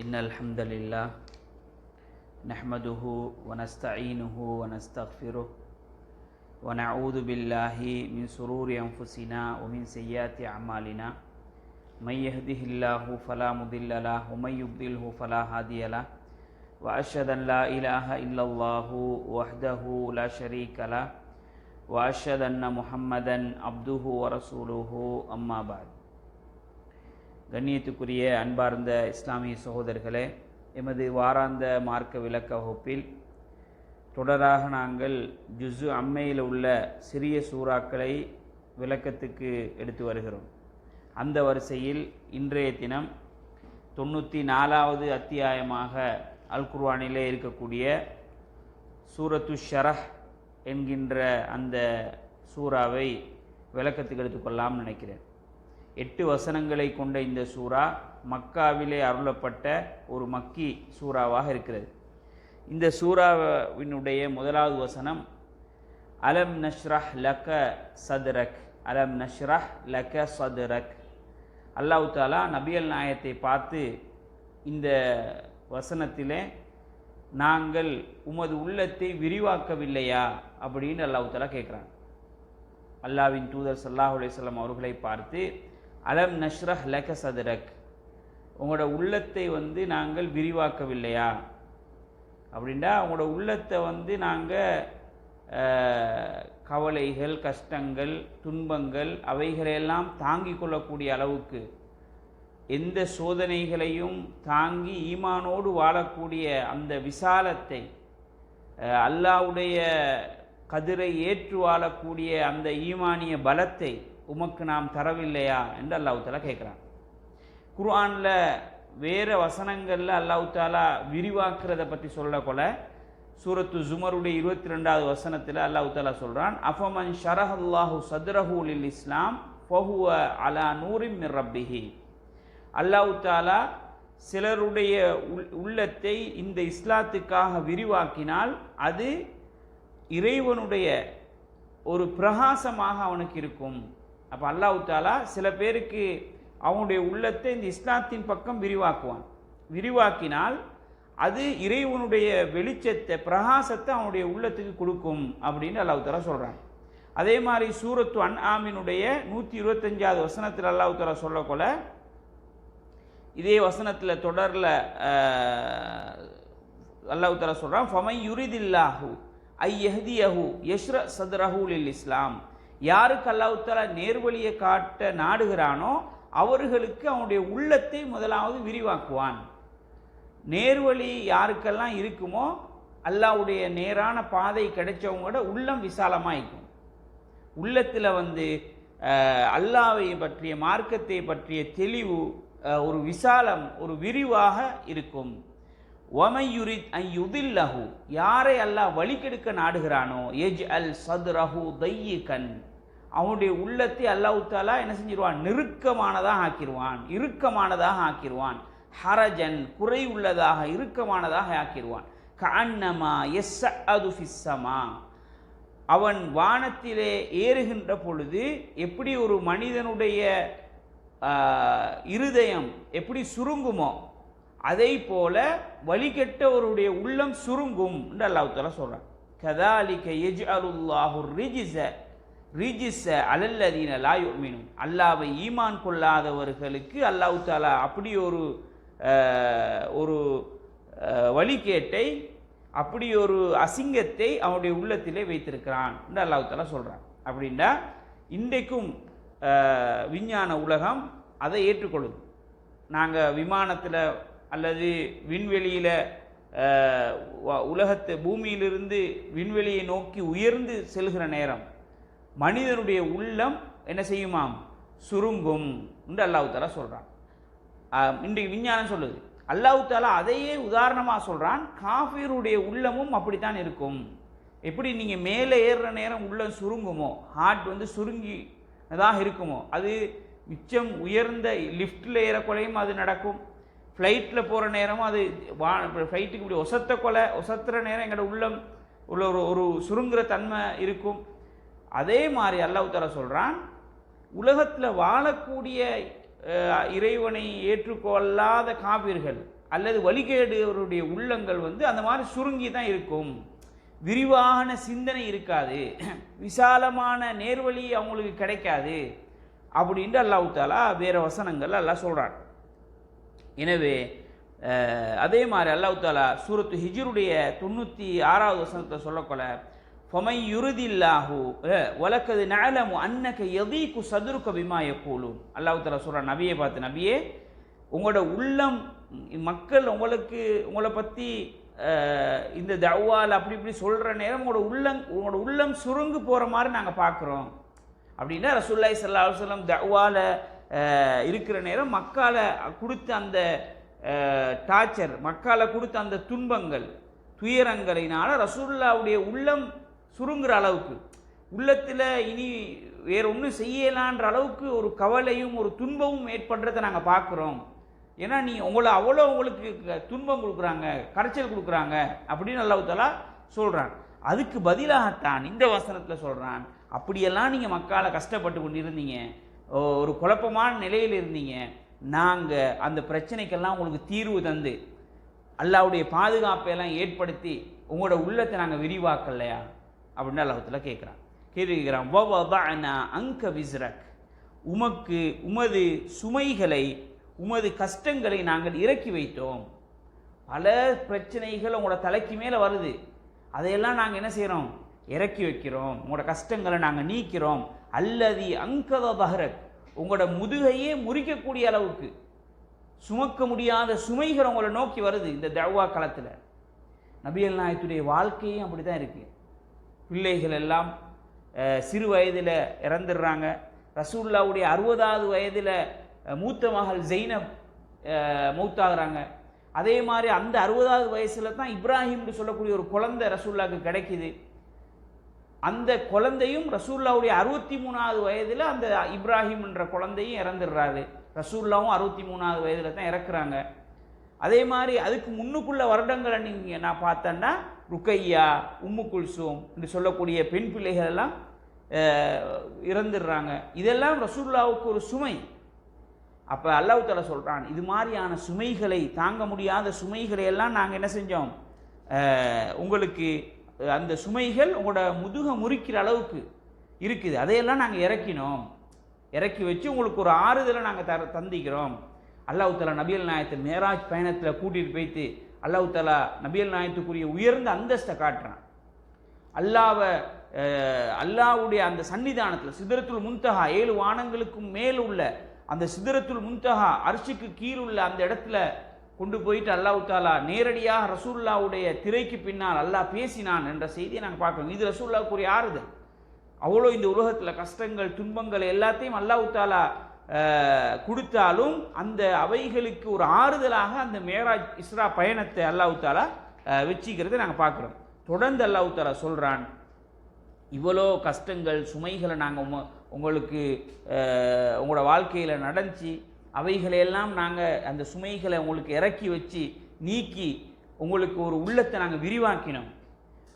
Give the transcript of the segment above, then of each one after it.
إن الحمد لله نحمده ونستعينه ونستغفره ونعوذ بالله من سرور أنفسنا ومن سيئات أعمالنا. من يهده الله فلا مضل له ومن يضلله فلا هادي له. وأشهد أن لا إله إلا الله وحده لا شريك له. وأشهد أن محمدا عبده ورسوله أما بعد. கண்ணியத்துக்குரிய அன்பார்ந்த இஸ்லாமிய சகோதரர்களே எமது வாராந்த மார்க்க விளக்க வகுப்பில் தொடராக நாங்கள் ஜுசு அம்மையில் உள்ள சிறிய சூறாக்களை விளக்கத்துக்கு எடுத்து வருகிறோம். அந்த வரிசையில் இன்றைய தினம் தொண்ணூற்றி நாலாவது அத்தியாயமாக அல் குர்வானிலே இருக்கக்கூடிய சூரத்து ஷரஹ் என்கின்ற அந்த சூறாவை விளக்கத்துக்கு எடுத்துக்கொள்ளலாம் நினைக்கிறேன். எட்டு வசனங்களை கொண்ட இந்த சூறா மக்காவிலே அருளப்பட்ட ஒரு மக்கி சூறாவாக இருக்கிறது. இந்த சூறாவினுடைய முதலாவது வசனம் அலம் நஷ்ரஹ் லக சதுரக் அலம் நஷ்ரஹ் லக சதுரக். அல்லாஹ் தாலா நபியல் நாயத்தை பார்த்து இந்த வசனத்திலே நாங்கள் உமது உள்ளத்தை விரிவாக்கவில்லையா? அப்படின்னு அல்லாஹு தாலா கேட்குறாங்க அல்லாவின் தூதர் சல்லாஹ் அலையம் அவர்களை பார்த்து அலம் நஷ்ரஹ் லக சதுரக். உங்களோட உள்ளத்தை வந்து நாங்கள் விரிவாக்கவில்லையா? அப்படின்னா உங்களோட உள்ளத்தை வந்து நாங்கள் கவலைகள் கஷ்டங்கள் துன்பங்கள் அவைகளையெல்லாம் தாங்கிக் கொள்ளக்கூடிய அளவுக்கு எந்த சோதனைகளையும் தாங்கி ஈமானோடு வாழக்கூடிய அந்த விசாலத்தை அல்லாவுடைய கதிரை ஏற்று வாழக்கூடிய அந்த ஈமானிய பலத்தை உமக்கு நாம் தரவில்லையா? என்று அல்லாஹு தாலா கேட்குறான். குர்ஆனில் வேறு வசனங்களில் அல்லாஹு தாலா விரிவாக்குறதை பற்றி சொல்லக்கொள்ள சூரத்து ஜுமருடைய இருபத்தி ரெண்டாவது வசனத்தில் அல்லாஹு தாலா சொல்கிறான் அஃபமன் ஷரஹ் அல்லாஹு சதுரஹூலில் இஸ்லாம் ஃபஹுவ அலா நூரிம் மிர் ரப்பிஹி. அல்லாஹு தாலா சிலருடைய உள்ளத்தை இந்த இஸ்லாத்துக்காக விரிவாக்கினால் அது இறைவனுடைய ஒரு பிரகாசமாக அவனுக்கு இருக்கும். அப்போ அல்லாஹு தாலா சில பேருக்கு அவனுடைய உள்ளத்தை இந்த இஸ்லாத்தின் பக்கம் விரிவாக்குவான். விரிவாக்கினால் அது இறைவனுடைய வெளிச்சத்தை பிரகாசத்தை அவனுடைய உள்ளத்துக்கு கொடுக்கும் அப்படின்னு அல்லாஹு தாலா சொல்கிறான் அதே மாதிரி சூரத்து அன் ஆமினுடைய நூற்றி இருபத்தஞ்சாவது வசனத்தில் அல்லாஹு தாலா இதே வசனத்தில் தொடரில் அல்லாஹு தாலா சொல்கிறான் ஃபமை யுரிதில்லாஹூ ஐ எஹதியஹு யஷ்ர இல் இஸ்லாம். யாருக்கு அல்லாஹாலா நேர்வழியை காட்ட நாடுகிறானோ அவர்களுக்கு அவனுடைய உள்ளத்தை முதலாவது விரிவாக்குவான். நேர்வழி யாருக்கெல்லாம் இருக்குமோ அல்லாவுடைய நேரான பாதை கிடைச்சவங்களோட உள்ளம் விசாலமாயிக்கும். உள்ளத்தில் வந்து அல்லாவை பற்றிய மார்க்கத்தை பற்றிய தெளிவு ஒரு விசாலம் ஒரு விரிவாக இருக்கும். ஒமையுரித் ஐயுதில்லஹு யாரை அல்லாஹ் வழிகெடுக்க நாடுகிறானோ? எஜ் அல் சதுரஹு தையி கண் அவனுடைய உள்ளத்தை அல்லாஹு என்ன செஞ்சிருவான்? நெருக்கமானதாக ஆக்கிடுவான் இறுக்கமானதாக ஆக்கிடுவான் ஹரஜன் குறை உள்ளதாக இறுக்கமானதாக ஆக்கிடுவான் கண்ணமா எஸ் அது ஃபிஸ்ஸமா அவன் வானத்திலே ஏறுகின்ற பொழுது எப்படி ஒரு மனிதனுடைய இருதயம் எப்படி சுருங்குமோ அதை போல வழிகெட்டவருடைய உள்ளம் சுருங்கும் என்று அல்லாஹால சொல்கிறான் கதாலிக்க எஜ் அருல்லாஹு ரிஜிச ரிஜிஸ அலல்லதீன லாயுமினும் அல்லாவை ஈமான் கொள்ளாதவர்களுக்கு அல்லாஹு தாலா அப்படி ஒரு ஒரு வழிகேட்டை அப்படி ஒரு அசிங்கத்தை அவனுடைய உள்ளத்திலே வைத்திருக்கிறான் என்று அல்லாஹு தாலா சொல்கிறான் அப்படின்னா இன்றைக்கும் விஞ்ஞான உலகம் அதை ஏற்றுக்கொள்ளுது. நாங்கள் விமானத்தில் அல்லது விண்வெளியில் உலகத்தை பூமியிலிருந்து விண்வெளியை நோக்கி உயர்ந்து செல்கிற நேரம். மனிதனுடைய உள்ளம் என்ன செய்யுமாம்? சுருங்கும் என்று அல்லாஹு தாலா சொல்கிறான் இன்றைக்கு விஞ்ஞானம் சொல்லுது. அல்லாஹு தாலா அதையே உதாரணமாக சொல்கிறான் காஃபீருடைய உள்ளமும் அப்படித்தான் இருக்கும். எப்படி நீங்கள் மேலே ஏறுற நேரம் உள்ளம் சுருங்குமோ ஹார்ட் வந்து சுருங்கி தான் இருக்குமோ அது மிச்சம் உயர்ந்த லிஃப்ட்டில் ஏறக்குறையும் அது நடக்கும். ஃப்ளைட்டில் போகிற நேரமும் அது வா ஃப்ளைட்டுக்கு இப்படி ஒசத்த கொலை ஒசத்துற நேரம் எங்களோட உள்ளம் உள்ள ஒரு ஒரு சுருங்குற தன்மை இருக்கும். அதே மாதிரி அல்லாஹ் சொல்கிறான் உலகத்தில் வாழக்கூடிய இறைவனை ஏற்றுக்கொள்ளாத காவிர்கள் அல்லது வழிகேடுவருடைய உள்ளங்கள் வந்து அந்த மாதிரி சுருங்கி தான் இருக்கும். விரிவான சிந்தனை இருக்காது. விசாலமான நேர்வழி அவங்களுக்கு கிடைக்காது. அப்படின்ட்டு அல்லாஹ் தாலா வசனங்கள் எல்லாம் சொல்கிறான் எனவே அதே மாதிரி அல்லாஹ் தாலா சூரத்து ஹிஜருடைய தொண்ணூற்றி ஆறாவது வசனத்தை சொல்லக்கொள்ள ஃபமை யுருதில்லாஹு உலக்கது நலமு அன்னக எதீக்கு சதுருக்க பிமா யக்கூலும் அல்லாஹ் தாலா நபியை பார்த்து நபியே உங்களோட உள்ளம் மக்கள் உங்களுக்கு உங்களை பற்றி இந்த தவ்வால் அப்படி இப்படி சொல்கிற நேரம் உங்களோட உள்ளம் உங்களோட உள்ளம் சுருங்கு போகிற மாதிரி நாங்கள் பார்க்குறோம் அப்படின்னா ரசூல்லாய் சல்லா அலுவலம் தவால இருக்கிற நேரம் மக்கால கொடுத்த அந்த டார்ச்சர் மக்கால கொடுத்த அந்த துன்பங்கள் துயரங்களினால் ரசூல்லாவுடைய உள்ளம் சுருங்குற அளவுக்கு. உள்ளத்தில் இனி வேற ஒன்றும் செய்யலான்ற அளவுக்கு ஒரு கவலையும் ஒரு துன்பமும் ஏற்படுறதை நாங்கள் பார்க்குறோம் ஏன்னா நீ உங்களை அவ்வளோ உங்களுக்கு துன்பம் கொடுக்குறாங்க கரைச்சல் கொடுக்குறாங்க அப்படின்னு அல்லாஹ் சொல்கிறான் அதுக்கு பதிலாகத்தான் இந்த வசனத்தில் சொல்கிறான் அப்படியெல்லாம் நீங்கள் மக்களை கஷ்டப்பட்டு கொண்டு இருந்தீங்க ஓ- ஒரு குழப்பமான நிலையில் இருந்தீங்க. நாங்கள் அந்த பிரச்சனைக்கெல்லாம் உங்களுக்கு தீர்வு தந்து அல்லாவுடைய பாதுகாப்பை எல்லாம் ஏற்படுத்தி உங்களோட உள்ளத்தை நாங்கள் விரிவாக்கலையா? அப்படின்னு அல்லாஹத்தில் கேட்குறான் கேட்கிறான் வவதஅனா அங்க விஸ்ரக். உமக்கு உமது சுமைகளை உமது கஷ்டங்களை நாங்கள் இறக்கி வைத்தோம். பல பிரச்சனைகள் உங்களோட தலைக்கு மேலே வருது. அதையெல்லாம் நாங்கள் என்ன செய்கிறோம் இறக்கி வைக்கிறோம். உங்களோட கஷ்டங்களை நாங்கள் நீக்கிறோம். அல்லது அங்கத பஹரக் உங்களோட முதுகையே முறிக்கக்கூடிய அளவுக்கு சுமக்க முடியாத சுமைகள் உங்களை நோக்கி வருது இந்த தவா களத்தில் நபியல் நாயத்துடைய வாழ்க்கையும் அப்படி தான் இருக்குது பிள்ளைகள் எல்லாம் சிறு வயதில் இறந்துடுறாங்க. ரசூல்லாவுடைய அறுபதாவது வயதில் மூத்த மகள் ஜெயினப் மௌத்தாகிறாங்க. அதே மாதிரி அந்த அறுபதாவது வயசில் தான் இப்ராஹிம்னு சொல்லக்கூடிய ஒரு குழந்தை ரசூல்லாவுக்கு கிடைக்குது. அந்த குழந்தையும் ரசூல்லாவுடைய அறுபத்தி மூணாவது வயதில் அந்த இப்ராஹிம் என்ற குழந்தையும் இறந்துடுறாரு. ரசூல்லாவும் அறுபத்தி மூணாவது வயதில் தான் இறக்குறாங்க. அதே மாதிரி அதுக்கு முன்னுக்குள்ள வருடங்களை நீங்கள் நான் பார்த்தேன்னா ருக்கையா உம்மு குல்சூம் என்று சொல்லக்கூடிய பெண் பிள்ளைகள் எல்லாம் இறந்துடுறாங்க. இதெல்லாம் ரசூல்லாவுக்கு ஒரு சுமை. அப்போ அல்லாஹ் தஆலா சொல்கிறான் இது மாதிரியான சுமைகளை தாங்க முடியாத சுமைகளை எல்லாம் நாங்கள் என்ன செஞ்சோம்? உங்களுக்கு அந்த சுமைகள் உங்களோட முதுக முறிக்கிற அளவுக்கு இருக்குது. அதையெல்லாம் நாங்கள் இறக்கினோம். இறக்கி வச்சு உங்களுக்கு ஒரு ஆறுதலை நாங்கள் தர தந்திக்கிறோம். அல்லாஹ் தஆலா நபியல் நாயத்தை மேராஜ் பயணத்தில் கூட்டிகிட்டு போயிட்டு அல்லாஹ் தலா நபியல் நாயத்துக்குரிய உயர்ந்த அந்தஸ்தை காட்டுறான். அல்லாவை அல்லாவுடைய அல்லாஹ்வுடைய அந்த சன்னிதானத்தில் சிதறத்துள் முன்தஹா ஏழு வானங்களுக்கும் மேல் உள்ள அந்த சிதறத்துள் முன்தஹா அரிசிக்கு கீழ் உள்ள அந்த இடத்துல கொண்டு போயிட்டு அல்லாஹ் தாலா நேரடியாக ரசூல்லாவுடைய திரைக்கு பின்னால் அல்லாஹ் பேசினான் என்ற செய்தியை நாங்கள் பார்க்கணும் இது ரசூல்லாவுக்குரிய ஆறுதல். அவ்வளோ இந்த உலகத்தில் கஷ்டங்கள் துன்பங்கள் எல்லாத்தையும் அல்லாஹ் தாலா கொடுத்தாலும் அந்த அவைகளுக்கு ஒரு ஆறுதலாக அந்த மேராஜ் இஸ்ரா பயணத்தை அல்லாஹு தாலா அஹ், நாங்கள் பார்க்குறோம் தொடர்ந்து அல்லாஹு தாலா சொல்கிறான் இவ்வளோ கஷ்டங்கள் சுமைகளை நாங்கள் உம உங்களுக்கு உங்களோட வாழ்க்கையில் நடந்துச்சு. அவைகளையெல்லாம் நாங்கள் அந்த சுமைகளை உங்களுக்கு இறக்கி வச்சு நீக்கி உங்களுக்கு ஒரு உள்ளத்தை நாங்கள் விரிவாக்கினோம்.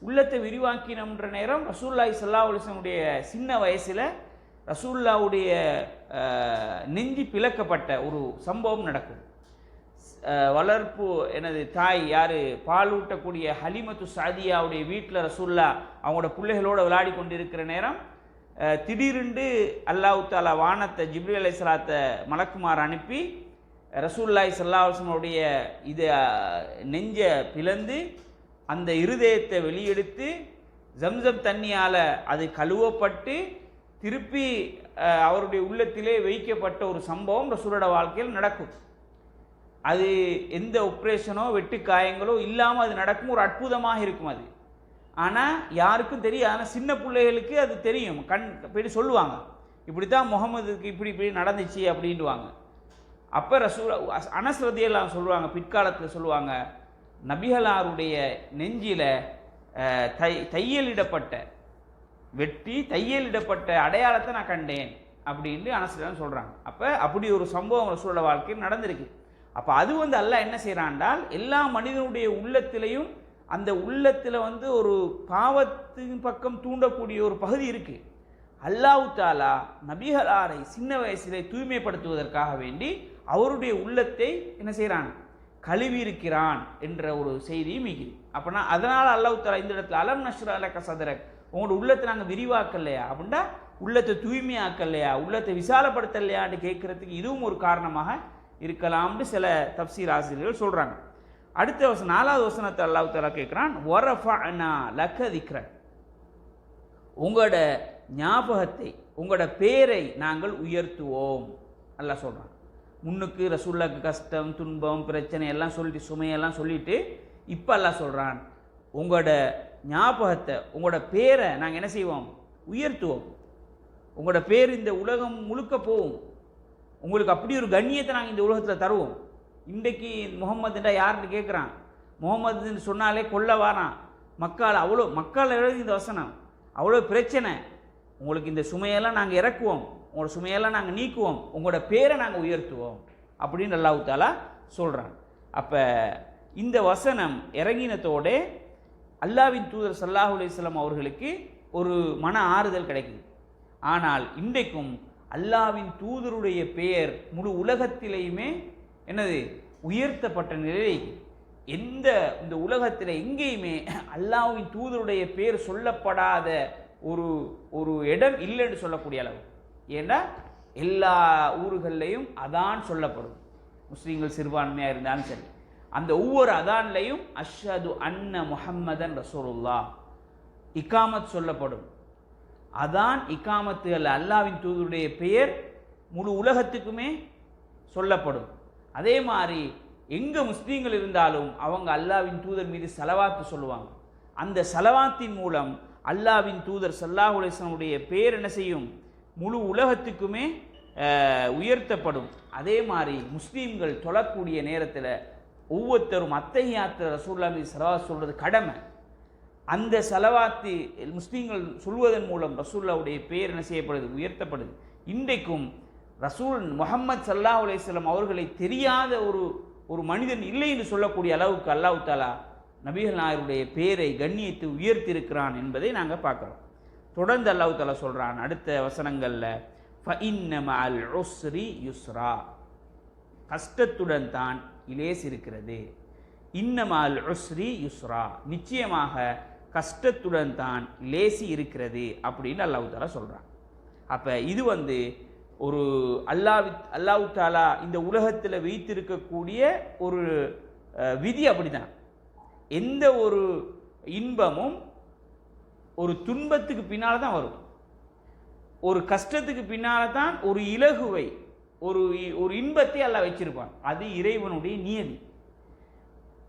உள்ளத்தை விரிவாக்கினோம்ன்ற நேரம் ரசூல்லாய் சல்லா அலிசனுடைய சின்ன வயசில் ரசூல்லாவுடைய நெஞ்சி பிளக்கப்பட்ட ஒரு சம்பவம் நடக்கும். வளர்ப்பு எனது தாய் யார் பால் ஊட்டக்கூடிய ஹலிமத்து சாதியாவுடைய வீட்டில் ரசூல்லா அவங்களோட பிள்ளைகளோடு விளையாடி கொண்டிருக்கிற நேரம் திடீரென்று அல்லாஹ் தாலா வானத்தை ஜிப்ரி அலை சலாத்தை மலக்குமார் அனுப்பி ரசூல்லாய் சல்லாஹனுடைய இதை நெஞ்சை பிளந்து அந்த இருதயத்தை வெளியெடுத்து ஜம்சம் தண்ணியால் அது கழுவப்பட்டு திருப்பி அவருடைய உள்ளத்திலே வைக்கப்பட்ட ஒரு சம்பவம் ரசூலோட வாழ்க்கையில் நடக்கும். அது எந்த ஒப்ரேஷனோ வெட்டு காயங்களோ இல்லாமல் அது நடக்கும் ஒரு அற்புதமாக இருக்கும் அது. ஆனால் யாருக்கும் தெரியும் ஆனால் சின்ன பிள்ளைகளுக்கு அது தெரியும். கண் இப்படி சொல்லுவாங்க. இப்படி தான் முகமதுக்கு இப்படி இப்படி நடந்துச்சு அப்படின்டுவாங்க அப்போ ரசூ அனஸ்ரதியெல்லாம் சொல்லுவாங்க பிற்காலத்தில் சொல்லுவாங்க நபிகளாருடைய நெஞ்சில் தை தையலிடப்பட்ட வெட்டி தையலிடப்பட்ட அடையாளத்தை நான் கண்டேன் அப்படின்னு அனசிடம் சொல்கிறாங்க அப்போ அப்படி ஒரு சம்பவம் ரசூலோட வாழ்க்கையில் நடந்திருக்கு. அப்போ அது வந்து அல்லாஹ் என்ன செய்கிறான்டால் எல்லா மனிதனுடைய உள்ளத்திலையும் அந்த உள்ளத்தில் வந்து ஒரு பாவத்தின் பக்கம் தூண்டக்கூடிய ஒரு பகுதி இருக்குது அல்லாவுத்தாலா தாலா நபிகளாரை சின்ன வயசிலே தூய்மைப்படுத்துவதற்காக வேண்டி அவருடைய உள்ளத்தை என்ன செய்கிறான் கழுவி இருக்கிறான் என்ற ஒரு செய்தியும் மிகுது அப்போனா அதனால் அல்லாஹ் தாலா இந்த இடத்துல அலம் நஷ்ரா அலக்க சதரக் உங்களோட உள்ளத்தை நாங்கள் விரிவாக்கலையா? அப்படின்னா உள்ளத்தை தூய்மையாக்கலையா? உள்ளத்தை விசாலப்படுத்தலையான்னு கேட்குறதுக்கு இதுவும் ஒரு காரணமாக இருக்கலாம்னு சில தப்சீர் ஆசிரியர்கள் சொல்கிறாங்க அடுத்த வசனம் நாலாவது வசனத்தை அல்லாஹ் தாலா கேட்குறான் ஒரஃபனா லக்க திக்ரன் உங்களோட ஞாபகத்தை உங்களோட பேரை நாங்கள் உயர்த்துவோம். நல்லா சொல்கிறான் முன்னுக்கு ரசூல்லாக்கு கஷ்டம் துன்பம் பிரச்சனை எல்லாம் சொல்லிட்டு சுமையெல்லாம் சொல்லிட்டு இப்போ எல்லாம் சொல்கிறான் உங்களோட ஞாபகத்தை உங்களோட பேரை நாங்கள் என்ன செய்வோம்? உயர்த்துவோம். உங்களோட பேர் இந்த உலகம் முழுக்க போகும். உங்களுக்கு அப்படி ஒரு கண்ணியத்தை நாங்கள் இந்த உலகத்தில் தருவோம். இன்றைக்கு முகமதுண்டா யாருன்னு கேட்குறான் முகமதுன்னு சொன்னாலே கொல்ல வாரான். மக்கள் அவ்வளோ மக்கள் எழுதி இந்த வசனம். அவ்வளோ பிரச்சனை. உங்களுக்கு இந்த சுமையெல்லாம் நாங்கள் இறக்குவோம். உங்களோட சுமையெல்லாம் நாங்கள் நீக்குவோம். உங்களோட பேரை நாங்கள் உயர்த்துவோம். அப்படின்னு அல்லாஹ் தாலா சொல்கிறான் அப்போ இந்த வசனம் இறங்கினத்தோட அல்லாவின் தூதர் சல்லாஹூ அலிஸ்லாம் அவர்களுக்கு ஒரு மன ஆறுதல் கிடைக்குது. ஆனால் இன்றைக்கும் அல்லாவின் தூதருடைய பெயர் முழு உலகத்திலேயுமே என்னது? உயர்த்தப்பட்ட நிலை எந்த இந்த உலகத்தில் எங்கேயுமே அல்லாஹ்வின் தூதருடைய பேர் சொல்லப்படாத ஒரு ஒரு இடம் இல்லைன்னு சொல்லக்கூடிய அளவு. ஏன்னா எல்லா ஊர்கள்லையும் அதான் சொல்லப்படும். முஸ்லீம்கள் சிறுபான்மையாக இருந்தாலும் சரி. அந்த ஒவ்வொரு அதான்லையும் அஷ்ஹது அன்ன முஹம்மதன் ரசூலுல்லா இக்காமத் சொல்லப்படும். அதான் இக்காமத்துகள் அல்லாவின் தூதருடைய பெயர் முழு உலகத்துக்குமே சொல்லப்படும். அதே மாதிரி எங்கே முஸ்லீம்கள் இருந்தாலும் அவங்க அல்லாவின் தூதர் மீது செலவாத்து சொல்லுவாங்க. அந்த செலவாத்தின் மூலம் அல்லாவின் தூதர் சல்லாஹ் அலிஸ்லமுடைய பேர் என்ன செய்யும்? முழு உலகத்துக்குமே உயர்த்தப்படும். அதே மாதிரி முஸ்லீம்கள் தொழக்கூடிய நேரத்தில் ஒவ்வொருத்தரும் அத்தகையாத்த ரசூல்லா மீது செலவா சொல்கிறது கடமை. அந்த செலவாத்து முஸ்லீம்கள் சொல்வதன் மூலம் ரசூல்லாவுடைய பேர் என்ன செய்யப்படுது? உயர்த்தப்படுது. இன்றைக்கும் ரசூல் முகமது சல்லாஹ் அலையம் அவர்களை தெரியாத ஒரு ஒரு மனிதன் இல்லை என்று சொல்லக்கூடிய அளவுக்கு அல்லாஹு தாலா நபிகள் நாயருடைய பேரை கண்ணியத்தை உயர்த்தியிருக்கிறான் என்பதை நாங்கள் பார்க்குறோம். தொடர்ந்து அல்லாஹு தாலா சொல்கிறான் அடுத்த வசனங்களில் யுஸ்ரா. கஷ்டத்துடன் தான் இலேஸ் இருக்கிறது. இன்னமால் உஸ்ரி யுஸ்ரா. நிச்சயமாக கஷ்டத்துடன் தான் லேசி இருக்கிறது அப்படின்னு அல்லாஹ் தாலா சொல்கிறான் அப்போ இது வந்து ஒரு அல்லாஹ் அல்லாவுத்தாலா தாலா இந்த உலகத்தில் வைத்திருக்கக்கூடிய ஒரு விதி விதி அப்படிதான். எந்த ஒரு இன்பமும் ஒரு துன்பத்துக்கு பின்னால் தான் வரும். ஒரு கஷ்டத்துக்கு பின்னால் தான் ஒரு இலகுவை ஒரு இ- ஒரு இன்பத்தை அல்லாஹ் வச்சிருப்பான். அது இறைவனுடைய நியதி.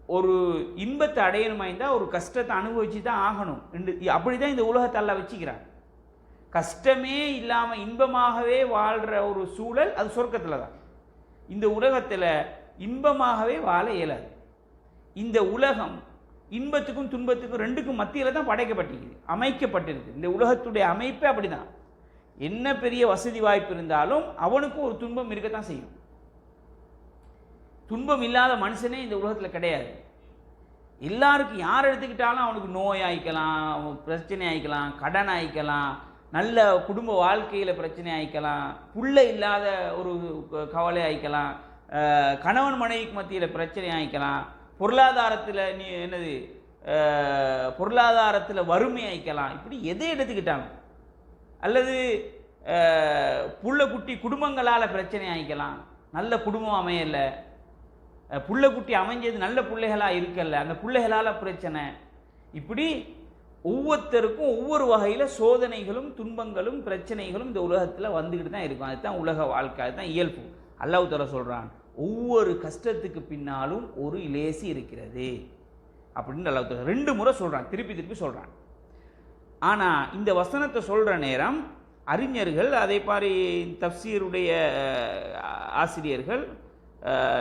ஒரு இன்பத்தை அடையணுமா இருந்தால் ஒரு கஷ்டத்தை அனுபவிச்சு தான் ஆகணும் அப்படி தான் இந்த உலகத்தை அல்லாஹ் வச்சுக்கிறான். கஷ்டமே இல்லாமல் இன்பமாகவே வாழ்கிற ஒரு சூழல் அது சொர்க்கத்தில் தான். இந்த உலகத்தில் இன்பமாகவே வாழ இயலாது. இந்த உலகம் இன்பத்துக்கும் துன்பத்துக்கும் ரெண்டுக்கும் மத்தியில் தான் படைக்கப்பட்டிருக்குது அமைக்கப்பட்டிருக்கு இந்த உலகத்துடைய அமைப்பே அப்படிதான். என்ன பெரிய வசதி வாய்ப்பு இருந்தாலும் அவனுக்கும் ஒரு துன்பம் இருக்கத்தான் செய்யும். துன்பம் இல்லாத மனுஷனே இந்த உலகத்தில் கிடையாது. எல்லாருக்கும் யார் எடுத்துக்கிட்டாலும் அவனுக்கு நோய் ஆயிக்கலாம் அவனுக்கு பிரச்சனை ஆயிக்கலாம் கடன் ஆயிக்கலாம் நல்ல குடும்ப வாழ்க்கையில் பிரச்சனை ஆயிக்கலாம் புள்ள இல்லாத ஒரு க- கவலை ஆயிக்கலாம் கணவன் மனைவிக்கு மத்தியில் பிரச்சனை ஆயிக்கலாம் பொருளாதாரத்தில் நீ என்னது பொருளாதாரத்தில் வறுமை ஆயிக்கலாம். இப்படி எதை எடுத்துக்கிட்டாலும். அல்லது புள்ளக்குட்டி புள்ள குட்டி குடும்பங்களால் பிரச்சனை ஆகிக்கலாம் நல்ல குடும்பம் அமையலை. புள்ளக்குட்டி புள்ள குட்டி அமைஞ்சது நல்ல பிள்ளைகளாக இருக்கல. அந்த பிள்ளைகளால் பிரச்சனை. இப்படி ஒவ்வொருத்தருக்கும் ஒவ்வொரு வகையில் சோதனைகளும் துன்பங்களும் பிரச்சனைகளும் இந்த உலகத்தில் வந்துக்கிட்டு தான் இருக்கும். அதுதான் உலக வாழ்க்கை. அதுதான் இயல்பு. அல்லாஹ் தஆலா சொல்கிறான் ஒவ்வொரு கஷ்டத்துக்கு பின்னாலும் ஒரு லேசி இருக்கிறது. அப்படின்னு அல்லாஹ் ரெண்டு முறை சொல்கிறான் திருப்பி திருப்பி சொல்கிறான் ஆனால் இந்த வசனத்தை சொல்கிற நேரம் அறிஞர்கள் அதே மாதிரி தப்சீருடைய ஆசிரியர்கள்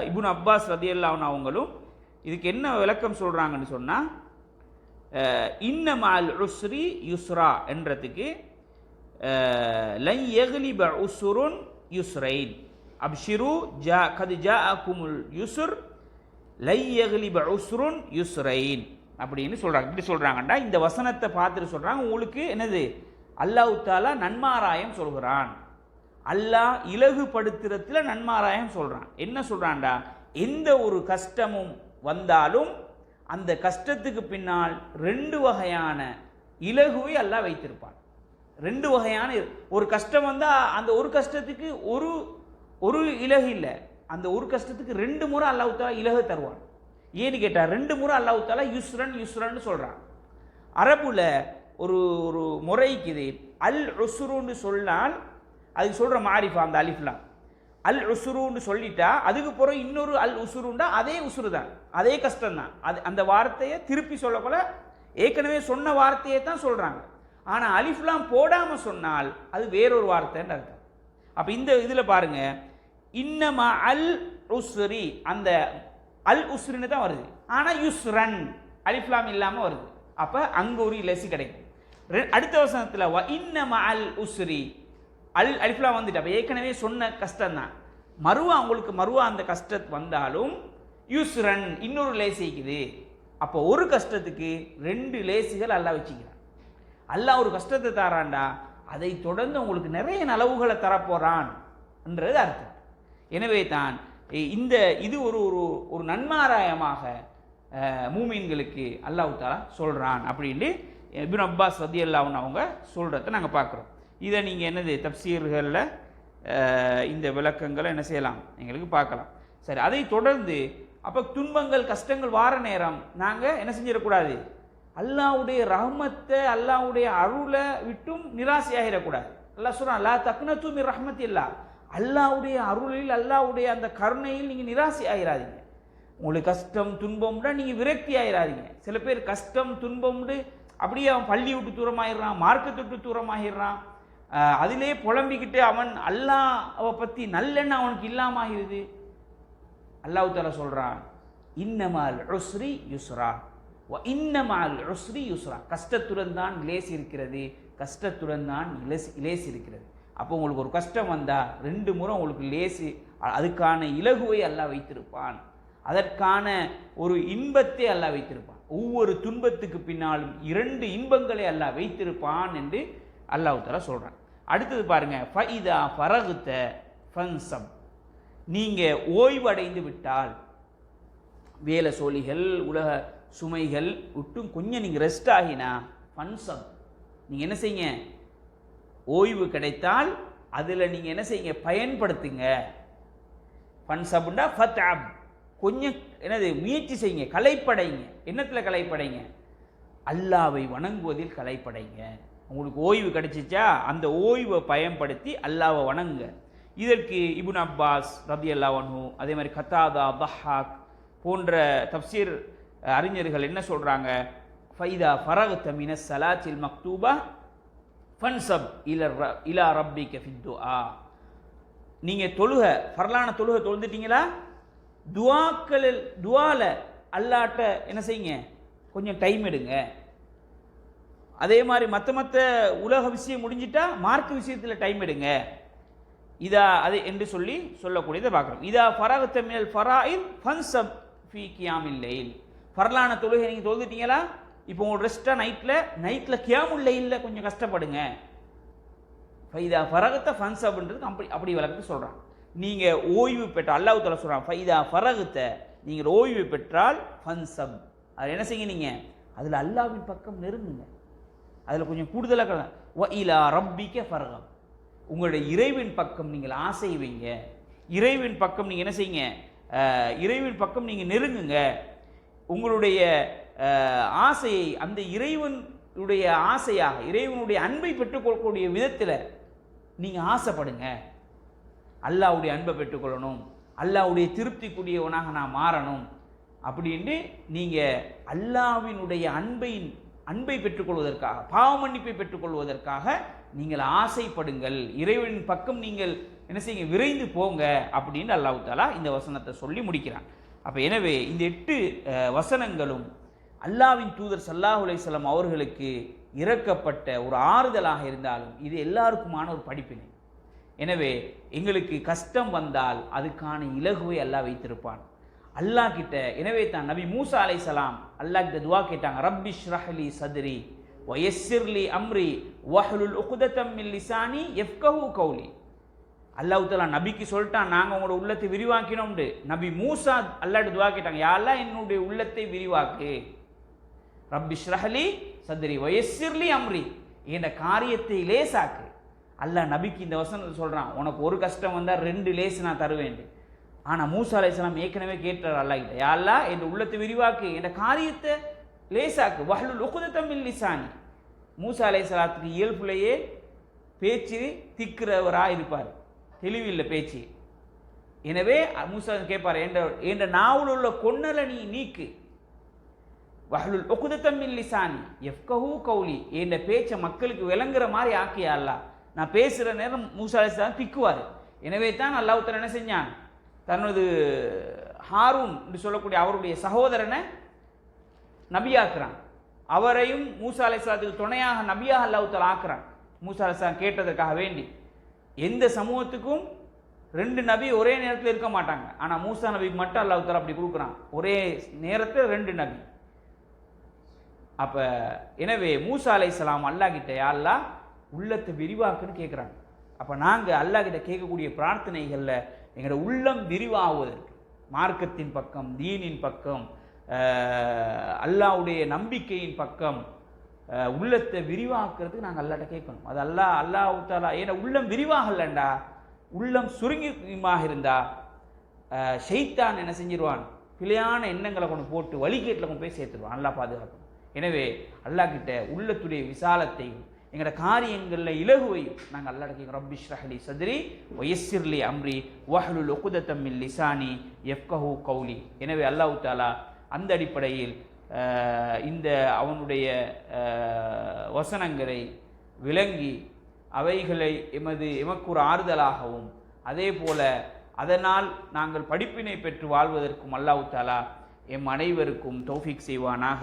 இபுன் அப்பாஸ் ரதியல்லான் அவங்களும் இதுக்கு என்ன விளக்கம் சொல்கிறாங்கன்னு சொன்னால் இன்னமால் உஸ்ரி யுஸ்ரா என்றதுக்கு லை யக்லிப உஸ்ருன் யுஸ்ரைன் அப்ஷிரு ஜா கது ஜா அகுமுல் யுசுர் லை யக்லிப உஸ்ருன் யுஸ்ரைன் அப்படின்னு சொல்கிறாங்க இப்படி சொல்கிறாங்கண்டா இந்த வசனத்தை பார்த்துட்டு சொல்கிறாங்க உங்களுக்கு என்னது? அல்லாஹ் தாலா நன்மாராயம் சொல்கிறான். அல்லாஹ் இலகுபடுத்துறதுல நன்மாராயம் சொல்கிறான் என்ன சொல்கிறான்டா எந்த ஒரு கஷ்டமும் வந்தாலும் அந்த கஷ்டத்துக்கு பின்னால் ரெண்டு வகையான இலகுவை அல்லாஹ் வைத்திருப்பான். ரெண்டு வகையான ஒரு கஷ்டம் வந்தால் அந்த ஒரு கஷ்டத்துக்கு ஒரு ஒரு இலகு இல்லை. அந்த ஒரு கஷ்டத்துக்கு ரெண்டு முறை அல்லாஹ் இலகு தருவான். ஏன்னு கேட்டால் ரெண்டு முறை அல்லாஹு தாலா யுஸ்ரன் யுஸ்ரன்னு சொல்கிறான் அரபுல ஒரு ஒரு முறைக்குது அல் ருசுருன்னு சொன்னால் அதுக்கு சொல்கிற மாரிஃபா அந்த அலிஃப்லாம் அல் உசுருன்னு சொல்லிட்டா அதுக்கு பிறகு இன்னொரு அல் உசுருண்டா அதே உசுரு தான் அதே கஷ்டம் தான் அது அந்த வார்த்தையை திருப்பி சொல்லக்கூட ஏற்கனவே சொன்ன வார்த்தையை தான் சொல்கிறாங்க ஆனால் அலிஃப்லாம் போடாமல் சொன்னால் அது வேறொரு வார்த்தைன்னு அர்த்தம். அப்போ இந்த இதில் பாருங்கள் இன்னமா அல் உஸ்ரி அந்த அல் உஸ்ரின்னு தான் வருது. ஆனால் யுஸ்ரன் அலிஃப்லாம் இல்லாமல் வருது. அப்போ அங்கே ஒரு இலசி கிடைக்கும். அடுத்த வசனத்தில் வ இன்னமா அல் உஸ்ரி. அல் அலிஃப்லாம் வந்துட்டு அப்போ ஏற்கனவே சொன்ன கஷ்டம் தான். மறுவா அவங்களுக்கு மறுவா அந்த கஷ்டத்து வந்தாலும் யுஸ்ரன் இன்னொரு லேசிக்குது அப்போ ஒரு கஷ்டத்துக்கு ரெண்டு லேசிகள் அல்லாஹ் வச்சுக்கிறான். அல்லாஹ் ஒரு கஷ்டத்தை தாராண்டா அதை தொடர்ந்து உங்களுக்கு நிறைய நலவுகளை தரப்போகிறான் என்றது அர்த்தம். எனவே தான் இந்த இது ஒரு ஒரு ஒரு நன்மாராயமாக மூமீன்களுக்கு அல்லாஹ் தாலா சொல்கிறான் அப்படின்ட்டு இபின் அப்பாஸ் ரதி அவங்க சொல்கிறத நாங்கள் பார்க்குறோம் இதை நீங்கள் என்னது தப்சீர்களில் இந்த விளக்கங்களை என்ன செய்யலாம்? எங்களுக்கு பார்க்கலாம் சரி அதை தொடர்ந்து அப்போ துன்பங்கள் கஷ்டங்கள் வார நேரம் நாங்கள் என்ன செஞ்சிடக்கூடாது? அல்லாவுடைய ரஹ்மத்தை அல்லாவுடைய அருளை விட்டும் நிராசையாகிடக்கூடாது. அல்லா சொல்கிறான் லா தூமி மிர் ரஹ்மத்தில்லா அல்லாவுடைய அருளில் அல்லாவுடைய அந்த கருணையில் நீங்கள் நிராசை ஆகிறாதீங்க உங்களுக்கு கஷ்டம் துன்பம்னா நீங்கள் விரக்தி ஆயிடாதீங்க சில பேர் கஷ்டம் துன்பம்னு அப்படியே அவன் பள்ளி விட்டு தூரமாகிடுறான் மார்க்கத்தை விட்டு தூரமாகிடுறான் அதிலே புலம்பிக்கிட்டு அவன் அல்லாஹ்வை பற்றி நல்லெண்ணம் அவனுக்கு இல்லாமல் ஆகிடுது அல்லாஹ் தாலா சொல்கிறான் இன்னமால் உஸ்ரி யுஸ்ரா இன்னமால் உஸ்ரி யுஸ்ரா. கஷ்டத்துடன் தான் இலேசி இருக்கிறது கஷ்டத்துடன் தான் இலேஸ் இலேசி இருக்கிறது அப்போ உங்களுக்கு ஒரு கஷ்டம் வந்தால் ரெண்டு முறை உங்களுக்கு லேசு அதுக்கான இலகுவை அல்லாஹ் வைத்திருப்பான். அதற்கான ஒரு இன்பத்தை அல்லா வைத்திருப்பான். ஒவ்வொரு துன்பத்துக்கு பின்னாலும் இரண்டு இன்பங்களை அல்லாஹ் வைத்திருப்பான் என்று அல்லாஹ் சொல்கிறான் அடுத்தது பாருங்கள் ஃபைதா ஃபரகுத்த ஃபன்சம் நீங்கள் ஓய்வடைந்து விட்டால் வேலை சோழிகள் உலக சுமைகள் விட்டும் கொஞ்சம் நீங்கள் ரெஸ்ட் ஆகினா ஃபன்சம் நீங்கள் என்ன செய்யுங்க? ஓய்வு கிடைத்தால் அதில் நீங்கள் என்ன செய்யுங்க? பயன்படுத்துங்க. ஃபன்சப்னா ஃபத்அப். கொஞ்சம் என்னது? முயற்சி செய்யுங்க. கலைப்படைங்க. என்னத்தில் கலைப்படைங்க? அல்லாவை வணங்குவதில் கலைப்படைங்க. உங்களுக்கு ஓய்வு கிடைச்சிச்சா? அந்த ஓய்வை பயன்படுத்தி அல்லாவை வணங்குங்க. இதற்கு இபுன் அப்பாஸ் ரபி அல்லாவனு அதே மாதிரி கத்தாதா தஹாக் போன்ற தப்சீர் அறிஞர்கள் என்ன சொல்கிறாங்க ஃபைதா ஃபரகுத்த மின சலாச்சில் மக்தூபா ஃபன்சப் இல ர- இலா ரப்பிக ஃபித்துஆ நீங்கள் தொழுக ஃபர்லான தொழுக தொழுந்துட்டீங்களா? துவாக்களில் துவால அல்லாட்ட என்ன செய்யுங்க? கொஞ்சம் டைம் எடுங்க. அதே மாதிரி மற்ற மற்ற உலக விஷயம் முடிஞ்சிட்டா மார்க் விஷயத்தில் டைம் எடுங்க. இதா அது என்று சொல்லி சொல்லக்கூடியதை பார்க்குறோம். இதா ஃபரகத்த மினல் ஃபராயில் ஃபன்சப் ஃபீ கியாமில் லெயில். ஃபர்லான தொழுகை நீங்கள் தொழுதுட்டீங்களா? இப்போ உங்கள் ரெஸ்ட்டாக நைட்டில் நைட்டில் கேமுள்ள இல்லை கொஞ்சம் கஷ்டப்படுங்க. ஃபைதா ஃபரகத்தை ஃபன்ஸ் அப்படின்றது அப்படி அப்படி விளக்கத்தை சொல்கிறான் நீங்கள் ஓய்வு பெற்ற அல்லாஹ் தஆலா சொல்கிறான் ஃபைதா ஃபரகத்தை நீங்கள் ஓய்வு பெற்றால் ஃபன்சப் அதில் என்ன செய்யுங்க நீங்கள் அதில் அல்லாஹ்வின் பக்கம் நெருங்குங்க. அதில் கொஞ்சம் கூடுதலாக கல வ இலா ரப்பிக்க ஃபரகம் உங்களுடைய இறைவின் பக்கம் நீங்கள் ஆசை வைங்க. இறைவின் பக்கம் நீங்கள் என்ன செய்யுங்க? இறைவின் பக்கம் நீங்கள் நெருங்குங்க. உங்களுடைய ஆசையை அந்த இறைவனுடைய ஆசையாக இறைவனுடைய அன்பை பெற்றுக்கொள்ளக்கூடிய விதத்தில் நீங்கள் ஆசைப்படுங்க. அல்லாவுடைய அன்பை பெற்றுக்கொள்ளணும். அல்லாவுடைய திருப்திக்குரியவனாக நான் மாறணும். அப்படின்ட்டு நீங்கள் அல்லாவினுடைய அன்பை அன்பை பெற்றுக்கொள்வதற்காக பாவ மன்னிப்பை பெற்றுக்கொள்வதற்காக நீங்கள் ஆசைப்படுங்கள். இறைவனின் பக்கம் நீங்கள் என்ன செய்யுங்க விரைந்து போங்க அப்படின்னு அல்லாஹ் தாலா இந்த வசனத்தை சொல்லி முடிக்கிறான். அப்போ எனவே இந்த எட்டு வசனங்களும் அல்லாஹ்வின் தூதர் ஸல்லல்லாஹு அலைஹி அவர்களுக்கு இறக்கப்பட்ட ஒரு ஆறுதலாக இருந்தாலும் இது எல்லாருக்குமான ஒரு படிப்பினை. எனவே எங்களுக்கு கஷ்டம் வந்தால் அதுக்கான இலகுவை அல்லாஹ் வைத்திருப்பான். அல்லாஹ் கிட்ட எனவே தான் நபி மூசா அலைஹிஸ்ஸலாம் அல்லாஹ் கிட்ட துவா கேட்டாங்க ரப்பி ஷ்ரஹ்லி சதுரி வயஸ்ஸிர்லி அம்ரி வஹலுல் உகுதத்தம் லிசானி எஃப்கஹு கௌலி. அல்லாஹ் நபிக்கு சொல்லிட்டான் நாங்கள் உங்களோட உள்ளத்தை விரிவாக்கினோம்ண்டு. நபி மூசா அல்லாட்டு துவா கேட்டாங்க யாரெல்லாம் என்னுடைய உள்ளத்தை விரிவாக்கு. ரப்பி ஷ்ரஹலி சதுரி வயசிர்லி அம்ரி. என்ற காரியத்தை லேசாக்கு. அல்லாஹ் நபிக்கு இந்த வசனத்தை சொல்கிறான் உனக்கு ஒரு கஷ்டம் வந்தால் ரெண்டு லேஸ் நான் தருவேன். ஆனால் மூசா அலைஹிஸ்ஸலாம் ஏற்கனவே கேட்டார் அல்லா கிட்ட யாழ்லா என் உள்ளத்தை விரிவாக்கு என்ற காரியத்தை லேசாக்கு. வஹலுல் தமிழ் லிசானி மூசா அலைஹிஸ்ஸலாத்துக்கு இயல்புலையே பேச்சு திக்கிறவராக இருப்பார். தெளிவில்லை பேச்சு. எனவே மூசா கேட்பார் என்ற என்ற நாவல் உள்ள கொன்னலை நீ நீக்கு. வஹலுல் உகுதத்தமில் லிசானி. எஃப்கஹூ கௌலி. என்ற பேச்சை மக்களுக்கு விளங்குற மாதிரி ஆக்கியா அல்லாஹ். நான் பேசுகிற நேரம் மூசா அலைஹிஸ்ஸலாம் திக்குவார். எனவே தான் அல்லாஹ் என்ன செஞ்சான்? தனது ஹாரூன் என்று சொல்லக்கூடிய அவருடைய சகோதரனை நபியாக்குறான். அவரையும் மூசா அலைஹிஸ்ஸலாத்துக்கு துணையாக நபியாக அல்லாஹ் ஆக்குறான். மூசா அலிஸ்லாம் கேட்டதற்காக வேண்டி. எந்த சமூகத்துக்கும் ரெண்டு நபி ஒரே நேரத்தில் இருக்க மாட்டாங்க. ஆனால் மூசா நபிக்கு மட்டும் அல்லாஹ் அப்படி கொடுக்குறான். ஒரே நேரத்தில் ரெண்டு நபி. அப்போ எனவே மூசா அலை அல்லாஹ் அல்லாஹிட்ட யா அல்லாஹ் உள்ளத்தை விரிவாக்குன்னு கேட்குறாங்க அப்போ நாங்கள் அல்லாஹிட்ட கேட்கக்கூடிய பிரார்த்தனைகளில் எங்களோட உள்ளம் விரிவாகுவதற்கு மார்க்கத்தின் பக்கம் தீனின் பக்கம் அல்லாவுடைய அல்லாஹ்வுடைய நம்பிக்கையின் பக்கம் உள்ளத்தை விரிவாக்குறதுக்கு நாங்கள் அல்லாட்ட கேட்கணும். அது அல்லாஹ் அல்லாஹ் தாலா ஏன்னா உள்ளம் விரிவாகலண்டா? உள்ளம் சுருங்கிமாக இருந்தா ஷெய்தான் ஷைத்தான் என்ன செஞ்சிருவான்? பிழையான எண்ணங்களை கொண்டு போட்டு வழிகேட்டில் கொண்டு போய் சேர்த்துருவான். நல்லா பாதுகாக்கணும். எனவே அல்லாஹ்கிட்ட உள்ளத்துடைய விசாலத்தையும் எங்களோட காரியங்களில் இலகுவையும் நாங்கள் அல்லாஹ் ரப்பி ஷ்ரஹலி சதுரி ஒயஸ்ஸிர்லி அம்ரி வஹலுல் ஒகுதத்தம்மில் லிசானி எஃப்கஹு கௌலி. எனவே அல்லாஹு தாலா அந்த அடிப்படையில் இந்த அவனுடைய வசனங்களை விளங்கி அவைகளை எமது எமக்கு ஒரு ஆறுதலாகவும் அதே போல அதனால் நாங்கள் படிப்பினை பெற்று வாழ்வதற்கும் அல்லாஹு தாலா எம் அனைவருக்கும் தௌஃபிக் செய்வானாக.